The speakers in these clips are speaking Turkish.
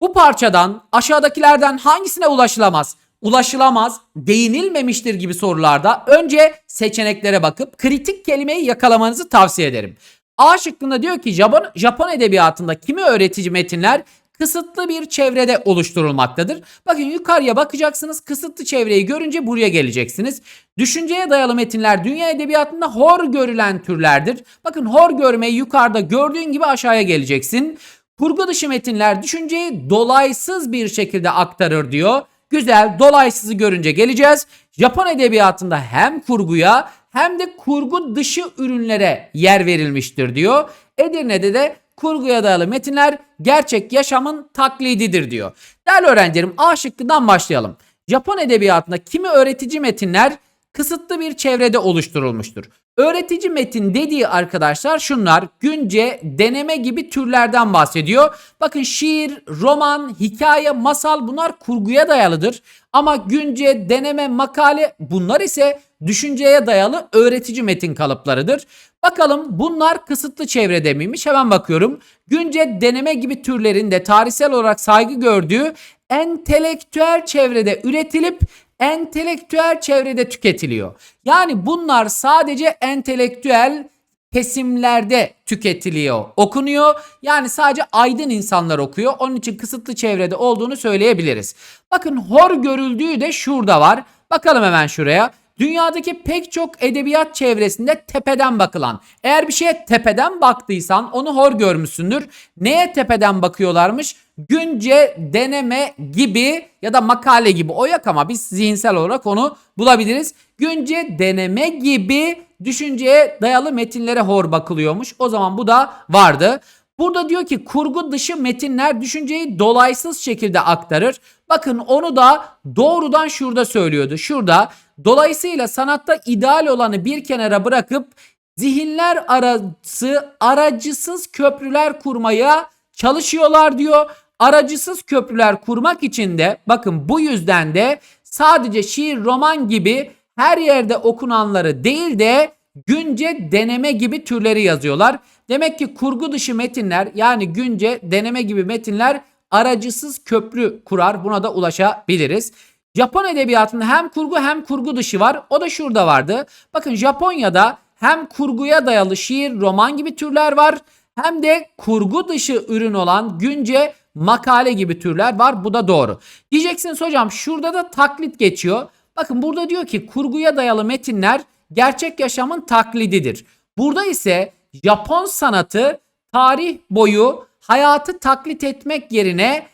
Bu parçadan aşağıdakilerden hangisine ulaşılamaz? Ulaşılamaz, değinilmemiştir gibi sorularda önce seçeneklere bakıp kritik kelimeyi yakalamanızı tavsiye ederim. A şıkkında diyor ki Japon, Japon edebiyatında kimi öğretici metinler kısıtlı bir çevrede oluşturulmaktadır. Bakın yukarıya bakacaksınız. Kısıtlı çevreyi görünce buraya geleceksiniz. Düşünceye dayalı metinler dünya edebiyatında hor görülen türlerdir. Bakın hor görmeyi yukarıda gördüğün gibi aşağıya geleceksin. Kurgu dışı metinler düşünceyi dolaysız bir şekilde aktarır diyor. Güzel dolaysızı görünce geleceğiz. Japon edebiyatında hem kurguya hem de kurgu dışı ürünlere yer verilmiştir diyor. Edirne'de de kurguya dayalı metinler gerçek yaşamın taklididir diyor. Değerli öğrencilerim A şıkkından başlayalım. Japon edebiyatında kimi öğretici metinler kısıtlı bir çevrede oluşturulmuştur. Öğretici metin dediği arkadaşlar şunlar günce deneme gibi türlerden bahsediyor. Bakın şiir, roman, hikaye, masal bunlar kurguya dayalıdır. Ama günce, deneme, makale bunlar ise düşünceye dayalı öğretici metin kalıplarıdır. Bakalım bunlar kısıtlı çevrede miymiş? Hemen bakıyorum. Günce deneme gibi türlerin de tarihsel olarak saygı gördüğü entelektüel çevrede üretilip entelektüel çevrede tüketiliyor. Yani bunlar sadece entelektüel kesimlerde tüketiliyor, okunuyor. Yani sadece aydın insanlar okuyor. Onun için kısıtlı çevrede olduğunu söyleyebiliriz. Bakın hor görüldüğü de şurada var. Bakalım hemen şuraya. Dünyadaki pek çok edebiyat çevresinde tepeden bakılan. Eğer bir şeye tepeden baktıysan onu hor görmüşsündür. Neye tepeden bakıyorlarmış? Günce deneme gibi ya da makale gibi o yok ama biz zihinsel olarak onu bulabiliriz. Günce deneme gibi düşünceye dayalı metinlere hor bakılıyormuş. O zaman bu da vardı. Burada diyor ki kurgu dışı metinler düşünceyi dolaysız şekilde aktarır. Bakın onu da doğrudan şurada söylüyordu. Şurada dolayısıyla sanatta ideal olanı bir kenara bırakıp zihinler arası aracısız köprüler kurmaya çalışıyorlar diyor. Aracısız köprüler kurmak için de bakın bu yüzden de sadece şiir, roman gibi her yerde okunanları değil de günce deneme gibi türleri yazıyorlar. Demek ki kurgu dışı metinler yani günce deneme gibi metinler aracısız köprü kurar. Buna da ulaşabiliriz. Japon edebiyatında hem kurgu hem kurgu dışı var. O da şurada vardı. Bakın Japonya'da hem kurguya dayalı şiir, roman gibi türler var. Hem de kurgu dışı ürün olan günce makale gibi türler var. Bu da doğru. Diyeceksiniz hocam şurada da taklit geçiyor. Bakın burada diyor ki kurguya dayalı metinler gerçek yaşamın taklididir. Burada ise Japon sanatı tarih boyu hayatı taklit etmek yerine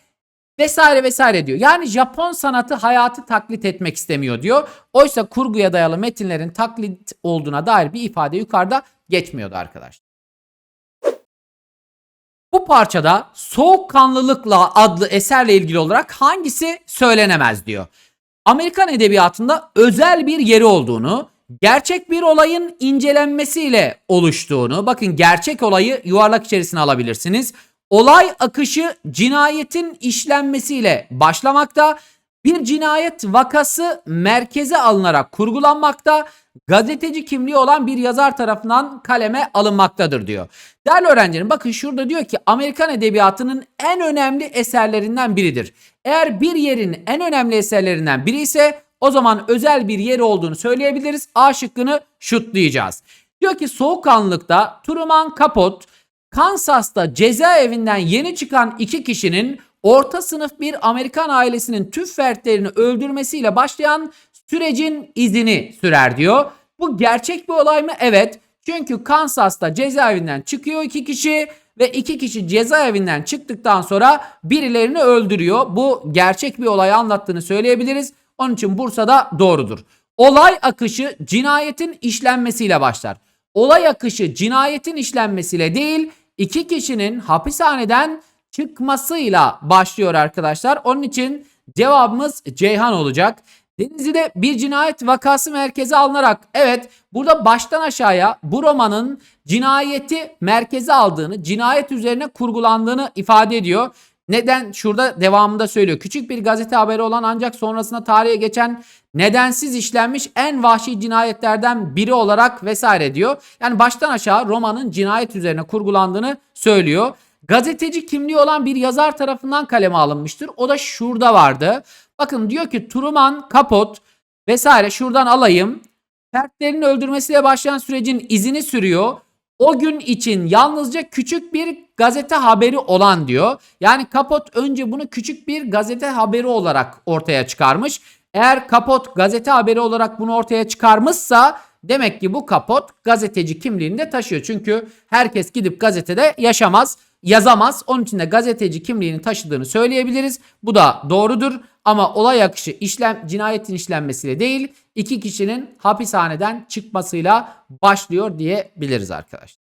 vesaire vesaire diyor. Yani Japon sanatı hayatı taklit etmek istemiyor diyor. Oysa kurguya dayalı metinlerin taklit olduğuna dair bir ifade yukarıda geçmiyordu arkadaşlar. Bu parçada soğukkanlılıkla adlı eserle ilgili olarak hangisi söylenemez diyor. Amerikan edebiyatında özel bir yeri olduğunu, gerçek bir olayın incelenmesiyle oluştuğunu, bakın gerçek olayı yuvarlak içerisine alabilirsiniz. Olay akışı cinayetin işlenmesiyle başlamakta, bir cinayet vakası merkeze alınarak kurgulanmakta, gazeteci kimliği olan bir yazar tarafından kaleme alınmaktadır diyor. Değerli öğrencilerim bakın şurada diyor ki Amerikan edebiyatının en önemli eserlerinden biridir. Eğer bir yerin en önemli eserlerinden biri ise o zaman özel bir yeri olduğunu söyleyebiliriz. A şıkkını şutlayacağız. Diyor ki soğukkanlılıkta Truman Capote Kansas'ta cezaevinden yeni çıkan iki kişinin orta sınıf bir Amerikan ailesinin tüm fertlerini öldürmesiyle başlayan sürecin izini sürer diyor. Bu gerçek bir olay mı? Evet. Çünkü Kansas'ta cezaevinden çıkıyor iki kişi ve iki kişi cezaevinden çıktıktan sonra birilerini öldürüyor. Bu gerçek bir olayı anlattığını söyleyebiliriz. Onun için Bursa'da doğrudur. Olay akışı cinayetin işlenmesiyle başlar. Olay akışı cinayetin işlenmesiyle değil, iki kişinin hapishaneden çıkmasıyla başlıyor arkadaşlar. Onun için cevabımız Ceyhan olacak. Denizli'de bir cinayet vakası merkeze alınarak evet burada baştan aşağıya bu romanın cinayeti merkeze aldığını, cinayet üzerine kurgulandığını ifade ediyor. Neden? Şurada devamında söylüyor. Küçük bir gazete haberi olan ancak sonrasında tarihe geçen nedensiz işlenmiş en vahşi cinayetlerden biri olarak vesaire diyor. Yani baştan aşağı romanın cinayet üzerine kurgulandığını söylüyor. gazeteci kimliği olan bir yazar tarafından kaleme alınmıştır. O da şurada vardı. Bakın diyor ki Truman Capote vesaire şuradan alayım. Fertlerin öldürmesiyle başlayan sürecin izini sürüyor. O gün için yalnızca küçük bir gazete haberi olan diyor. Yani Kapot önce bunu küçük bir gazete haberi olarak ortaya çıkarmış. Eğer Kapot gazete haberi olarak bunu ortaya çıkarmışsa demek ki bu Kapot gazeteci kimliğini de taşıyor. Çünkü herkes gidip gazetede yaşamaz, yazamaz. Onun için de gazeteci kimliğini taşıdığını söyleyebiliriz. Bu da doğrudur. Ama olay akışı işlem cinayetin işlenmesiyle değil iki kişinin hapishaneden çıkmasıyla başlıyor diyebiliriz arkadaşlar.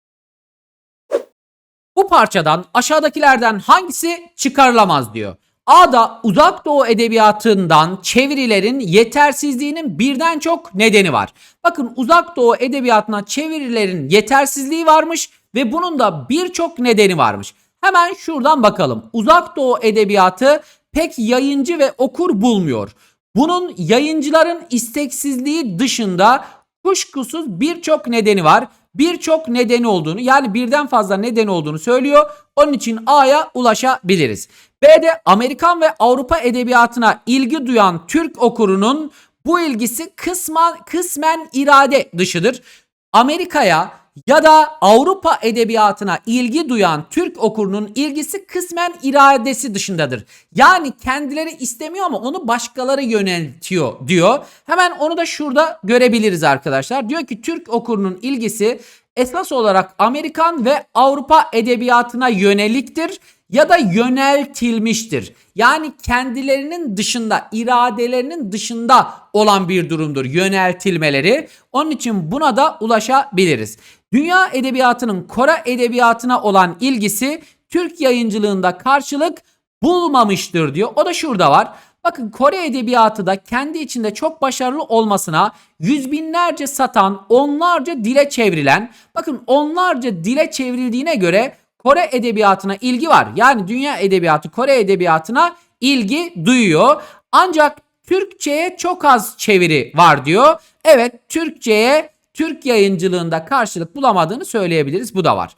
Bu parçadan aşağıdakilerden hangisi çıkarılamaz diyor. A'da uzak doğu edebiyatından çevirilerin yetersizliğinin birden çok nedeni var. Bakın uzak doğu edebiyatına çevirilerin yetersizliği varmış ve bunun da birçok nedeni varmış. Hemen şuradan bakalım. Uzak doğu edebiyatı pek yayıncı ve okur bulmuyor. Bunun yayıncıların isteksizliği dışında kuşkusuz birçok nedeni var. Birçok nedeni olduğunu yani birden fazla nedeni olduğunu söylüyor. Onun için A'ya ulaşabiliriz. B'de Amerikan ve Avrupa edebiyatına ilgi duyan Türk okurunun bu ilgisi kısmen, kısmen irade dışıdır. Amerika'ya ya da Avrupa edebiyatına ilgi duyan Türk okurunun ilgisi kısmen iradesi dışındadır. Yani kendileri istemiyor ama onu başkaları yöneltiyor diyor. Hemen onu da şurada görebiliriz arkadaşlar. Diyor ki Türk okurunun ilgisi esas olarak Amerikan ve Avrupa edebiyatına yöneliktir ya da yöneltilmiştir. Yani kendilerinin dışında, iradelerinin dışında olan bir durumdur yöneltilmeleri. Onun için buna da ulaşabiliriz. Dünya edebiyatının Kore edebiyatına olan ilgisi Türk yayıncılığında karşılık bulmamıştır diyor. O da şurada var. Bakın Kore edebiyatı da kendi içinde çok başarılı olmasına yüz binlerce satan, onlarca dile çevrilen, bakın onlarca dile çevrildiğine göre Kore edebiyatına ilgi var. Yani dünya edebiyatı Kore edebiyatına ilgi duyuyor. Ancak Türkçe'ye çok az çeviri var diyor. Evet Türkçe'ye Türk yayıncılığında karşılık bulamadığını söyleyebiliriz. Bu da var.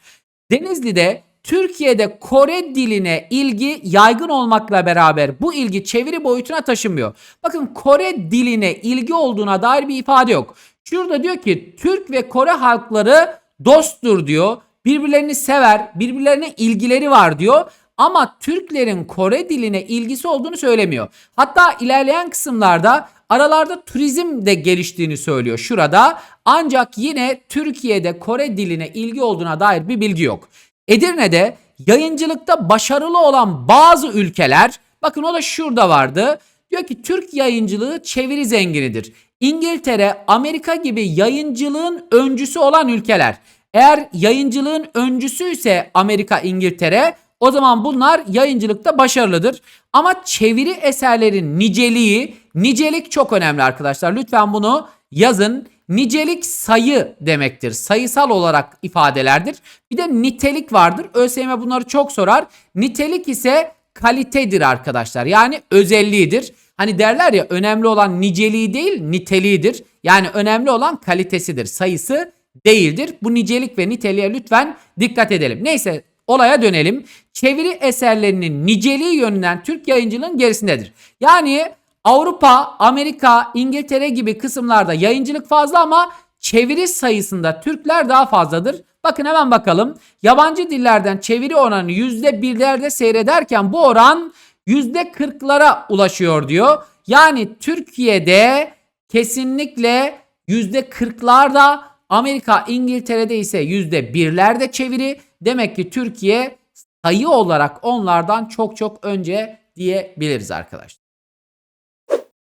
Denizli'de Türkiye'de Kore diline ilgi yaygın olmakla beraber bu ilgi çeviri boyutuna taşınmıyor. Bakın Kore diline ilgi olduğuna dair bir ifade yok. Şurada diyor ki Türk ve Kore halkları dosttur diyor. Birbirlerini sever, birbirlerine ilgileri var diyor. Ama Türklerin Kore diline ilgisi olduğunu söylemiyor. Hatta ilerleyen kısımlarda aralarda turizm de geliştiğini söylüyor şurada. Ancak yine Türkiye'de Kore diline ilgi olduğuna dair bir bilgi yok. Edirne'de yayıncılıkta başarılı olan bazı ülkeler bakın o da şurada vardı. Diyor ki Türk yayıncılığı çeviri zenginidir. İngiltere, Amerika gibi yayıncılığın öncüsü olan ülkeler. Eğer yayıncılığın öncüsü ise Amerika, İngiltere o zaman bunlar yayıncılıkta başarılıdır. Ama çeviri eserlerin niceliği, nicelik çok önemli arkadaşlar. Lütfen bunu yazın. Nicelik sayı demektir. Sayısal olarak ifadelerdir. Bir de nitelik vardır. ÖSYM bunları çok sorar. Nitelik ise kalitedir arkadaşlar. Yani özelliğidir. Hani derler ya önemli olan niceliği değil niteliğidir. Yani önemli olan kalitesidir. Sayısı değildir. Bu nicelik ve niteliğe lütfen dikkat edelim. Neyse olaya dönelim. Çeviri eserlerinin niceliği yönünden Türk yayıncılığın gerisindedir. Yani Avrupa, Amerika, İngiltere gibi kısımlarda yayıncılık fazla ama çeviri sayısında Türkler daha fazladır. Bakın hemen bakalım. Yabancı dillerden çeviri oranı %1'lerde seyrederken bu oran %40'lara ulaşıyor diyor. Yani Türkiye'de kesinlikle %40'larda Amerika, İngiltere'de ise %1'lerde çeviri. Demek ki Türkiye sayı olarak onlardan çok çok önce diyebiliriz arkadaşlar.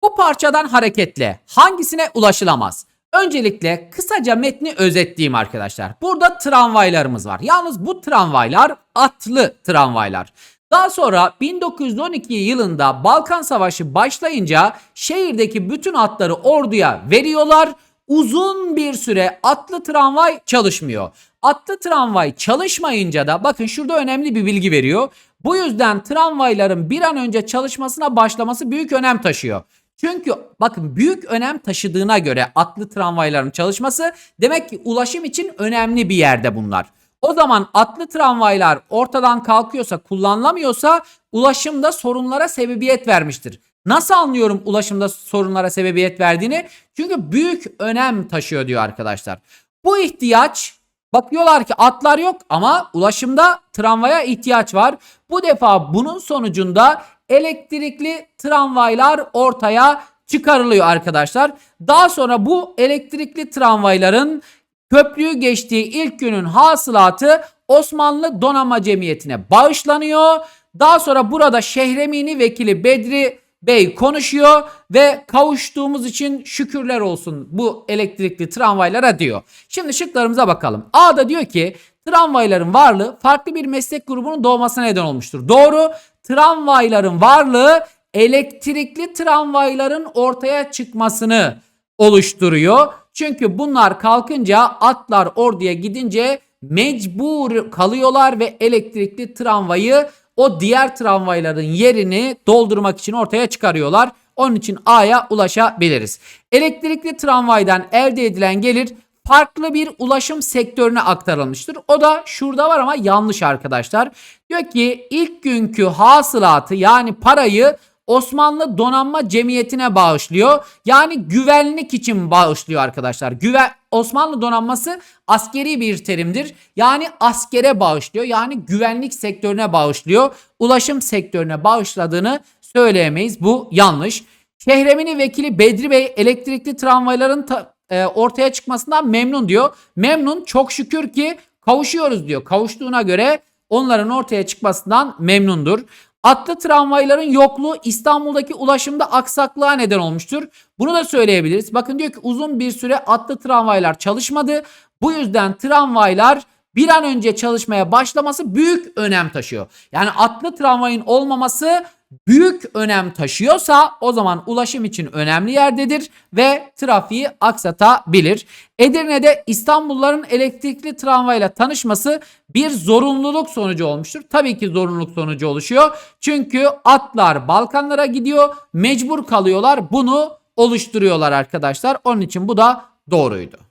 Bu parçadan hareketle hangisine ulaşılamaz? Öncelikle kısaca metni özetleyeyim arkadaşlar. Burada tramvaylarımız var. Yalnız bu tramvaylar atlı tramvaylar. Daha sonra 1912 yılında Balkan Savaşı başlayınca şehirdeki bütün atları orduya veriyorlar. Uzun bir süre atlı tramvay çalışmıyor. Atlı tramvay çalışmayınca da bakın şurada önemli bir bilgi veriyor. Bu yüzden tramvayların bir an önce çalışmasına başlaması büyük önem taşıyor. Çünkü bakın büyük önem taşıdığına göre atlı tramvayların çalışması demek ki ulaşım için önemli bir yerde bunlar. O zaman atlı tramvaylar ortadan kalkıyorsa, kullanılamıyorsa ulaşımda sorunlara sebebiyet vermiştir. Nasıl anlıyorum ulaşımda sorunlara sebebiyet verdiğini? Çünkü büyük önem taşıyor diyor arkadaşlar. Bu ihtiyaç bakıyorlar ki atlar yok ama ulaşımda tramvaya ihtiyaç var. Bu defa bunun sonucunda elektrikli tramvaylar ortaya çıkarılıyor arkadaşlar. Daha sonra bu elektrikli tramvayların köprüyü geçtiği ilk günün hasılatı Osmanlı Donanma Cemiyeti'ne bağışlanıyor. Daha sonra burada Şehremini vekili Bedri Bey konuşuyor ve kavuştuğumuz için şükürler olsun bu elektrikli tramvaylara diyor. Şimdi şıklarımıza bakalım. A'da diyor ki tramvayların varlığı farklı bir meslek grubunun doğmasına neden olmuştur. Doğru. Tramvayların varlığı elektrikli tramvayların ortaya çıkmasını oluşturuyor. Çünkü bunlar kalkınca atlar orduya gidince mecbur kalıyorlar ve elektrikli tramvayı o diğer tramvayların yerini doldurmak için ortaya çıkarıyorlar. Onun için A'ya ulaşabiliriz. Elektrikli tramvaydan elde edilen gelir farklı bir ulaşım sektörüne aktarılmıştır. O da şurada var ama yanlış arkadaşlar. Diyor ki ilk günkü hasılatı yani parayı Osmanlı Donanma Cemiyeti'ne bağışlıyor. Yani güvenlik için bağışlıyor arkadaşlar. Güven Osmanlı donanması askeri bir terimdir. Yani askere bağışlıyor. Yani güvenlik sektörüne bağışlıyor. Ulaşım sektörüne bağışladığını söyleyemeyiz. Bu yanlış. Şehremini vekili Bedri Bey elektrikli tramvayların e, ortaya çıkmasından memnun diyor. Memnun çok şükür ki kavuşuyoruz diyor. Kavuştuğuna göre onların ortaya çıkmasından memnundur. Atlı tramvayların yokluğu İstanbul'daki ulaşımda aksaklığa neden olmuştur. Bunu da söyleyebiliriz. Bakın diyor ki uzun bir süre atlı tramvaylar çalışmadı. Bu yüzden tramvaylar bir an önce çalışmaya başlaması büyük önem taşıyor. Yani atlı tramvayın olmaması büyük önem taşıyorsa o zaman ulaşım için önemli yerdedir ve trafiği aksatabilir. Edirne'de İstanbulluların elektrikli tramvayla tanışması bir zorunluluk sonucu olmuştur. Tabii ki zorunluluk sonucu oluşuyor. Çünkü atlar Balkanlara gidiyor, mecbur kalıyorlar. Bunu oluşturuyorlar arkadaşlar. Onun için bu da doğruydu.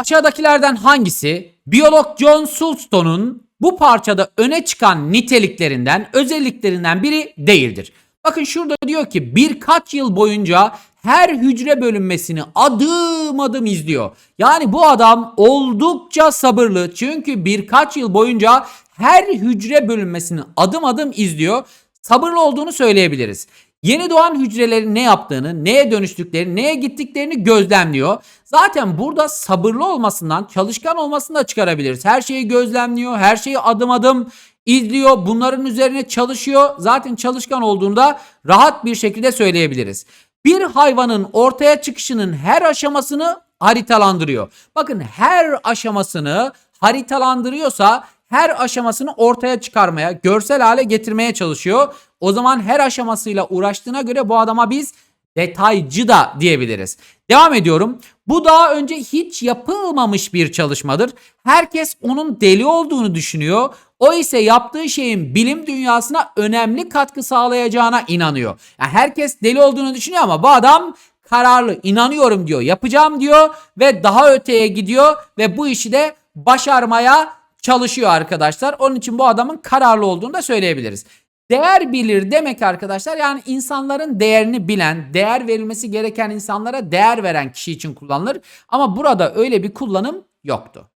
Aşağıdakilerden hangisi biyolog John Sulston'un bu parçada öne çıkan niteliklerinden, özelliklerinden biri değildir? Bakın şurada diyor ki birkaç yıl boyunca her hücre bölünmesini adım adım izliyor. Yani bu adam oldukça sabırlı. Çünkü birkaç yıl boyunca her hücre bölünmesini adım adım izliyor. Sabırlı olduğunu söyleyebiliriz. Yeni doğan hücrelerin ne yaptığını, neye dönüştüklerini, neye gittiklerini gözlemliyor. Zaten burada sabırlı olmasından, çalışkan olmasını da çıkarabiliriz. Her şeyi gözlemliyor, her şeyi adım adım izliyor, bunların üzerine çalışıyor. Zaten çalışkan olduğunda rahat bir şekilde söyleyebiliriz. Bir hayvanın ortaya çıkışının her aşamasını haritalandırıyor. Bakın her aşamasını haritalandırıyorsa her aşamasını ortaya çıkarmaya, görsel hale getirmeye çalışıyor. O zaman her aşamasıyla uğraştığına göre bu adama biz detaycı da diyebiliriz. Devam ediyorum. Bu daha önce hiç yapılmamış bir çalışmadır. Herkes onun deli olduğunu düşünüyor. O ise yaptığı şeyin bilim dünyasına önemli katkı sağlayacağına inanıyor. Yani herkes deli olduğunu düşünüyor ama bu adam kararlı, inanıyorum diyor, yapacağım diyor ve daha öteye gidiyor ve bu işi de başarmaya çalışıyor arkadaşlar. Onun için bu adamın kararlı olduğunu da söyleyebiliriz. Değer bilir demek arkadaşlar yani insanların değerini bilen, değer verilmesi gereken insanlara değer veren kişi için kullanılır. Ama burada öyle bir kullanım yoktu.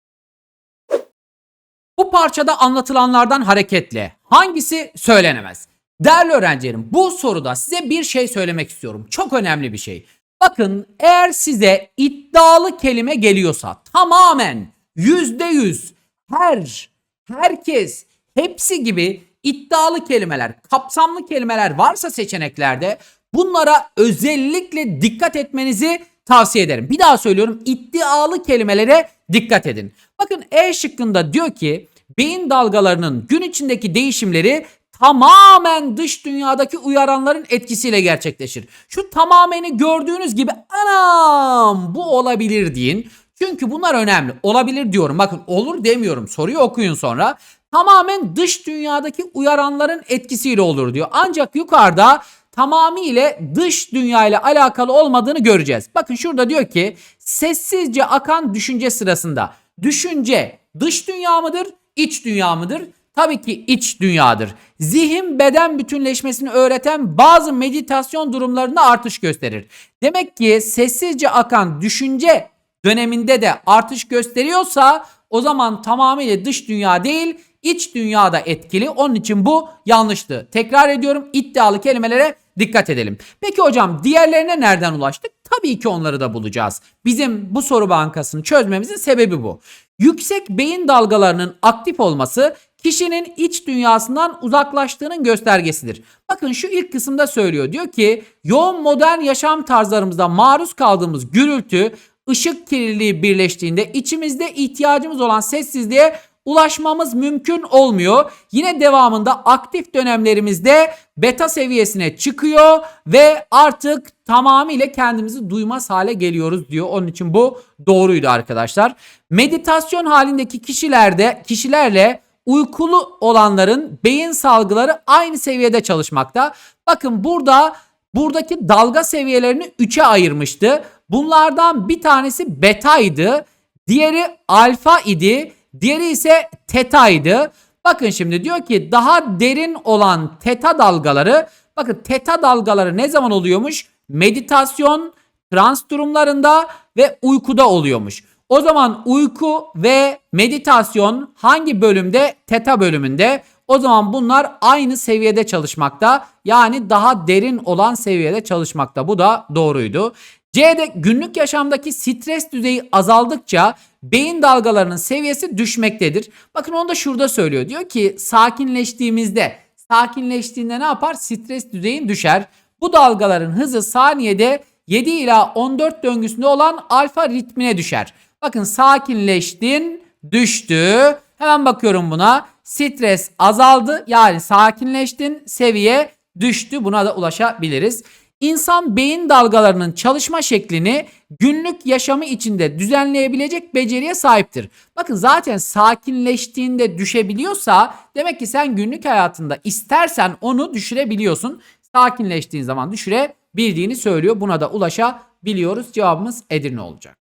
Bu parçada anlatılanlardan hareketle hangisi söylenemez? Değerli öğrencilerim bu soruda size bir şey söylemek istiyorum. Çok önemli bir şey. Bakın eğer size iddialı kelime geliyorsa tamamen yüzde yüz her, herkes, hepsi gibi iddialı kelimeler, kapsamlı kelimeler varsa seçeneklerde bunlara özellikle dikkat etmenizi tavsiye ederim. Bir daha söylüyorum iddialı kelimelere dikkat edin. Bakın E şıkkında diyor ki beyin dalgalarının gün içindeki değişimleri tamamen dış dünyadaki uyaranların etkisiyle gerçekleşir. Şu tamameni gördüğünüz gibi anam bu olabilir deyin. Çünkü bunlar önemli. Olabilir diyorum. Bakın olur demiyorum. Soruyu okuyun sonra. Tamamen dış dünyadaki uyaranların etkisiyle olur diyor. Ancak yukarıda tamamıyla dış dünya ile alakalı olmadığını göreceğiz. Bakın şurada diyor ki sessizce akan düşünce sırasında düşünce dış dünya mıdır, iç dünya mıdır? Tabii ki iç dünyadır. Zihin beden bütünleşmesini öğreten bazı meditasyon durumlarında artış gösterir. Demek ki sessizce akan düşünce döneminde de artış gösteriyorsa o zaman tamamıyla dış dünya değil iç dünyada etkili. Onun için bu yanlıştı. Tekrar ediyorum iddialı kelimelere dikkat edelim. Peki hocam diğerlerine nereden ulaştık? Tabii ki onları da bulacağız. Bizim bu soru bankasını çözmemizin sebebi bu. Yüksek beyin dalgalarının aktif olması kişinin iç dünyasından uzaklaştığının göstergesidir. Bakın şu ilk kısımda söylüyor. Diyor ki yoğun modern yaşam tarzlarımızda maruz kaldığımız gürültü, ışık kirliliği birleştiğinde içimizde ihtiyacımız olan sessizliğe ulaşmamız mümkün olmuyor. Yine devamında aktif dönemlerimizde beta seviyesine çıkıyor ve artık tamamıyla kendimizi duymaz hale geliyoruz diyor. Onun için bu doğruydu arkadaşlar. Meditasyon halindeki kişilerde kişilerle uykulu olanların beyin salgıları aynı seviyede çalışmakta. Bakın burada buradaki dalga seviyelerini 3'e ayırmıştı. Bunlardan bir tanesi betaydı, diğeri alfa idi, diğeri ise tetaydı. Bakın şimdi diyor ki daha derin olan teta dalgaları, bakın teta dalgaları ne zaman oluyormuş? Meditasyon, trans durumlarında ve uykuda oluyormuş. O zaman uyku ve meditasyon hangi bölümde? Teta bölümünde. O zaman bunlar aynı seviyede çalışmakta. Yani daha derin olan seviyede çalışmakta. Bu da doğruydu. C'de günlük yaşamdaki stres düzeyi azaldıkça beyin dalgalarının seviyesi düşmektedir. Bakın onu da şurada söylüyor. Diyor ki sakinleştiğimizde, sakinleştiğinde ne yapar? Stres düzeyin düşer. Bu dalgaların hızı saniyede 7 ila 14 döngüsünde olan alfa ritmine düşer. Bakın sakinleştin, düştü. Hemen bakıyorum buna. Stres azaldı. Yani sakinleştin, seviye düştü. Buna da ulaşabiliriz. İnsan beyin dalgalarının çalışma şeklini günlük yaşamı içinde düzenleyebilecek beceriye sahiptir. Bakın zaten sakinleştiğinde düşebiliyorsa demek ki sen günlük hayatında istersen onu düşürebiliyorsun. Sakinleştiğin zaman düşürebildiğini söylüyor. Buna da ulaşabiliyoruz. Cevabımız Edirne olacak.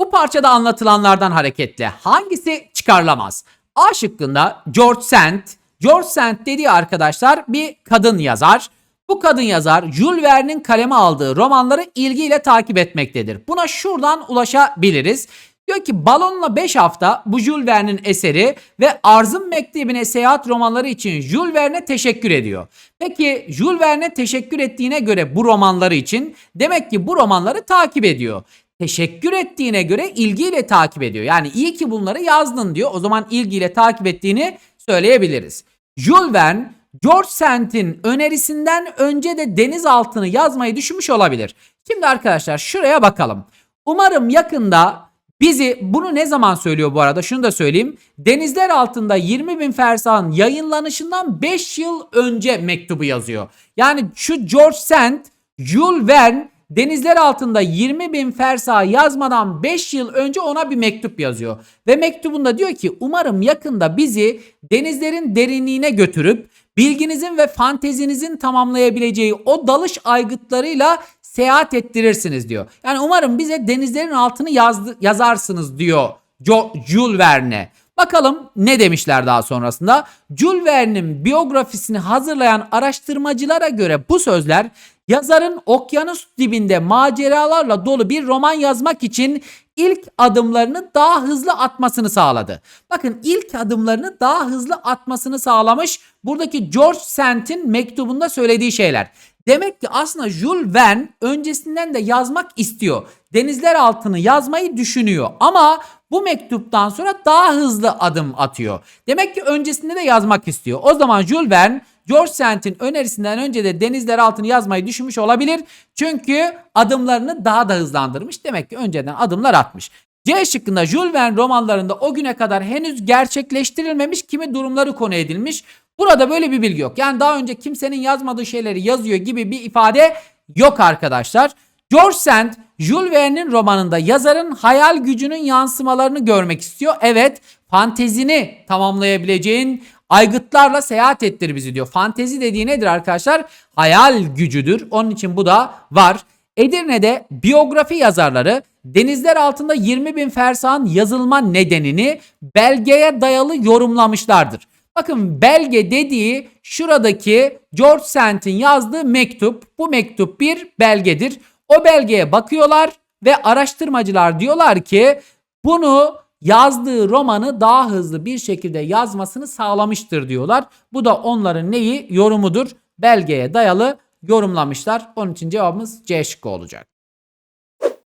Bu parçada anlatılanlardan hareketle hangisi çıkarılamaz? A şıkkında George Sand. George Sand dediği arkadaşlar bir kadın yazar. Bu kadın yazar Jules Verne'in kaleme aldığı romanları ilgiyle takip etmektedir. Buna şuradan ulaşabiliriz. Diyor ki Balonla 5 hafta bu Jules Verne'in eseri ve Arzın Mektebi'ne seyahat romanları için Jules Verne'e teşekkür ediyor. Peki Jules Verne'e teşekkür ettiğine göre bu romanları için demek ki bu romanları takip ediyor teşekkür ettiğine göre ilgiyle takip ediyor. Yani iyi ki bunları yazdın diyor. O zaman ilgiyle takip ettiğini söyleyebiliriz. Jules Verne George Sand'in önerisinden önce de deniz altını yazmayı düşünmüş olabilir. Şimdi arkadaşlar şuraya bakalım. Umarım yakında bizi bunu ne zaman söylüyor bu arada şunu da söyleyeyim. Denizler altında 20 bin fersahın yayınlanışından 5 yıl önce mektubu yazıyor. Yani şu George Sand Jules Verne denizler altında 20 bin fersa yazmadan 5 yıl önce ona bir mektup yazıyor. Ve mektubunda diyor ki umarım yakında bizi denizlerin derinliğine götürüp bilginizin ve fantezinizin tamamlayabileceği o dalış aygıtlarıyla seyahat ettirirsiniz diyor. Yani umarım bize denizlerin altını yazdı, yazarsınız diyor jo, Jules Verne. Bakalım ne demişler daha sonrasında. Jules Verne'in biyografisini hazırlayan araştırmacılara göre bu sözler yazarın okyanus dibinde maceralarla dolu bir roman yazmak için ilk adımlarını daha hızlı atmasını sağladı. Bakın ilk adımlarını daha hızlı atmasını sağlamış buradaki George Sand'in mektubunda söylediği şeyler. Demek ki aslında Jules Verne öncesinden de yazmak istiyor. Denizler altını yazmayı düşünüyor ama bu mektuptan sonra daha hızlı adım atıyor. Demek ki öncesinde de yazmak istiyor. O zaman Jules Verne George Sand'in önerisinden önce de denizler altını yazmayı düşünmüş olabilir. Çünkü adımlarını daha da hızlandırmış. Demek ki önceden adımlar atmış. C şıkkında Jules Verne romanlarında o güne kadar henüz gerçekleştirilmemiş kimi durumları konu edilmiş. Burada böyle bir bilgi yok. Yani daha önce kimsenin yazmadığı şeyleri yazıyor gibi bir ifade yok arkadaşlar. George Sand, Jules Verne'in romanında yazarın hayal gücünün yansımalarını görmek istiyor. Evet, fantezini tamamlayabileceğin aygıtlarla seyahat ettir bizi diyor. Fantezi dediği nedir arkadaşlar? Hayal gücüdür. Onun için bu da var. Edirne'de biyografi yazarları denizler altında 20 bin fersahın yazılma nedenini belgeye dayalı yorumlamışlardır. Bakın belge dediği şuradaki George Sand'in yazdığı mektup. Bu mektup bir belgedir. O belgeye bakıyorlar ve araştırmacılar diyorlar ki bunu yazdığı romanı daha hızlı bir şekilde yazmasını sağlamıştır diyorlar. Bu da onların neyi? Yorumudur. Belgeye dayalı yorumlamışlar. Onun için cevabımız C şıkkı olacak.